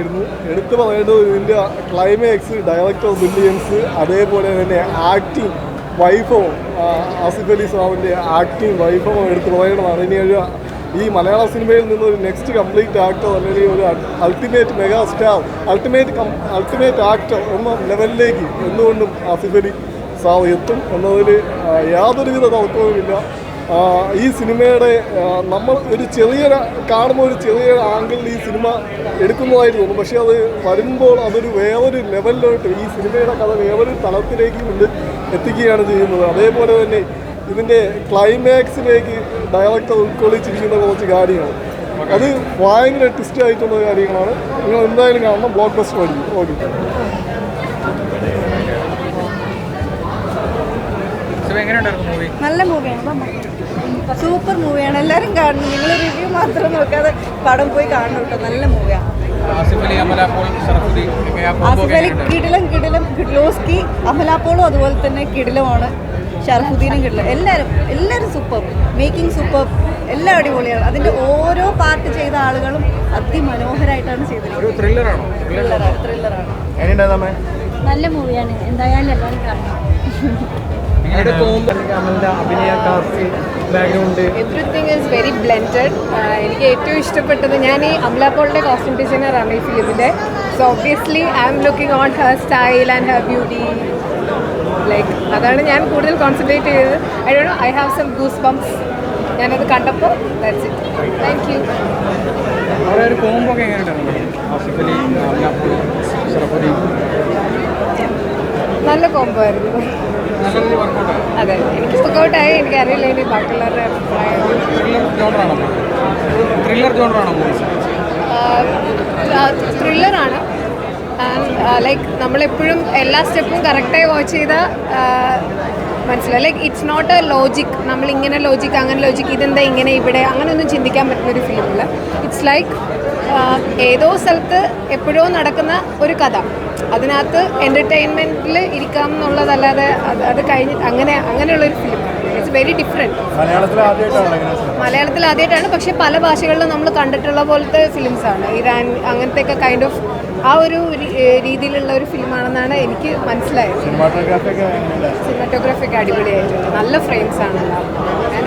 ആയിരുന്നു. എടുത്തു പറയേണ്ടത് ഇതിന്റെ ക്ലൈമാക്സ് ഡയറക്ടർ ബ്രില്യൻസ് അതേപോലെ തന്നെ ആക്ടിങ് വൈഭവം ആസിഫ് അലി സാബിന്റെ ആക്ടിങ് വൈഭവം എടുത്തു പറയേണ്ടതാണ്. ഇനി ഒരു ഈ മലയാള സിനിമയിൽ നിന്ന് ഒരു നെക്സ്റ്റ് കംപ്ലീറ്റ് ആക്ടർ അല്ലെങ്കിൽ ഒരു ultimate mega star ultimate ultimate actor എന്ന ലെവലിലേക്ക് എന്തുകൊണ്ടും ആസിഫ് അലി സാബ് എത്തും എന്നതിൽ യാതൊരുവിധ തർക്കവുമില്ല. ഈ സിനിമയുടെ നമ്മൾ ഒരു ചെറിയ കാണുമ്പോൾ ഒരു ചെറിയ ആംഗിളിൽ ഈ സിനിമ എടുക്കുന്നതായിട്ട് തോന്നും പക്ഷേ അത് വരുമ്പോൾ അതൊരു വേറൊരു ലെവലിലോട്ട് ഈ സിനിമയുടെ കഥ വേറൊരു തലത്തിലേക്ക് കൊണ്ട് എത്തിക്കുകയാണ് ചെയ്യുന്നത്. അതേപോലെ തന്നെ ഇതിന്റെ ക്ലൈമാക്സിലേക്ക് ഡയറക്ടർ ഉൾക്കൊള്ളിച്ചിരിക്കുന്ന കുറച്ച് കാര്യങ്ങൾ. അത് ഭയങ്കര ട്വിസ്റ്റ് ആയിട്ടുള്ള കാര്യങ്ങളാണ്. നിങ്ങൾ എന്തായാലും കാണണം. ബ്ലോക്ക് ബസ്റ്റർ ആയിരിക്കും. ഓക്കെ. നല്ല മൂവിയാണ് സൂപ്പർ മൂവിയാണ് എല്ലാവരും കാണണം നിങ്ങൾ റിവ്യൂ മാത്രം നോക്കാതെ പടം പോയി കാണണം കേട്ടോ നല്ല മൂവിയാണ് ആസിഫ് അലി കിടിലം കിടിലം കിഡ്ലോസ്കി അമലാപ്പോളും അതുപോലെ തന്നെ കിടിലമാണ്. ഷറഫുദ്ദീനും കിടിലം. എല്ലാവരും എല്ലാവരും സൂപ്പർ മേക്കിംഗ് സൂപ്പർ എല്ലാം അടിപൊളിയാണ്. അതിന്റെ ഓരോ പാർട്ട് ചെയ്ത ആളുകളും അതിമനോഹരമായിട്ടാണ് ഒരു ചെയ്തിരിക്കുന്നത് ത്രില്ലറാണോ ത്രില്ലറാണ് നല്ല മൂവിയാണ് എന്തായാലും എല്ലാവരും കാണണം. എങ്ങനെയുണ്ട് is everything is very blended എനിക്ക് ഏറ്റവും ഇഷ്ടപ്പെട്ടത് ഞാൻ ഈ അമലാപോളിന്റെ കോസ്റ്റ്യൂം ഡിസൈനറാണ് ഈ ഫിലിമിന്റെ so obviously I'm looking on her style and her beauty like അതാണ് ഞാൻ കൂടുതൽ കോൺസെൻട്രേറ്റ് ചെയ്തത്. I do I have some goosebumps ഞാനത് കണ്ടപ്പോൾ ദാറ്റ്സ് ഇറ്റ് താങ്ക് യു അവിടെ ഒരു പോകുമ്പോൾ എങ്ങനെയുണ്ടായിരുന്നു ആസിഫ് അലി അമല പോൾ ഷറഫുദ്ദി നല്ല കോംബോ ആയിരുന്നു. അതെ എനിക്ക് ഇനി ബാക്കിയുള്ളവരുടെ അഭിപ്രായം. ത്രില്ലർ ജോണറാണോ ത്രില്ലർ ജോണറാണോ മൂവി ത്രില്ലറാണ് ലൈക്ക് നമ്മളെപ്പോഴും എല്ലാ സ്റ്റെപ്പും കറക്റ്റായി വാച്ച് ചെയ്താൽ മനസ്സിലായി. Like it's not a logic നമ്മൾ ഇങ്ങനെ ലോജിക് അങ്ങനെ ലോജിക് ഇതെന്താ ഇങ്ങനെ ഇവിടെ? അങ്ങനെയൊന്നും ചിന്തിക്കാൻ പറ്റുന്ന ഒരു ഫിലിമില്ല ഇറ്റ്സ് ലൈക്ക് ഏതോ സ്ഥലത്ത് എപ്പോഴോ നടക്കുന്ന ഒരു കഥ. അതിനകത്ത് എന്റർടൈൻമെന്റിൽ ഇരിക്കാം എന്നുള്ളതല്ലാതെ അത് അത് കഴിഞ്ഞ് അങ്ങനെ അങ്ങനെയുള്ളൊരു ഫിലിം വെരി ഡിഫറെന്റ്. മലയാളത്തിൽ ആദ്യമായിട്ടാണ് പക്ഷെ പല ഭാഷകളിലും നമ്മൾ കണ്ടിട്ടുള്ള പോലത്തെ ഫിലിംസ് ആണ് ഇറാൻ അങ്ങനത്തെയൊക്കെ കൈൻഡ് ഓഫ് ആ ഒരു രീതിയിലുള്ള ഒരു ഫിലിമാണെന്നാണ് എനിക്ക് മനസ്സിലായത്. സിനിമാറ്റോഗ്രാഫി ഒക്കെ ഒക്കെ അടിപൊളിയായിട്ടുണ്ട്. നല്ല ഫ്രെയിംസ് ആണ്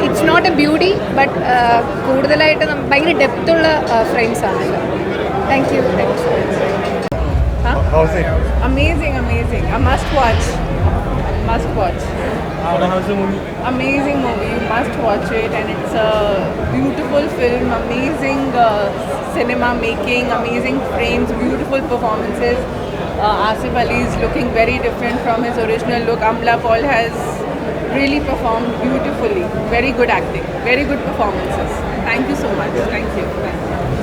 it's not a beauty but കൂടുതലായിട്ട് ഭയങ്കര ഭയങ്കര ഡെപ്തുള്ള ഫ്രെയിംസ് ആണല്ലോ. Thank you thank you amazing Amazing, amazing. A watch. Amazing movie. You must watch it, and it's a beautiful film. Amazing uh, cinema making, amazing frames, beautiful performances. Uh, Asif Ali is looking very different from his original look. Amla Paul has really performed beautifully. Very good acting. Very good performances. Thank you so much. Thank you. Thank you.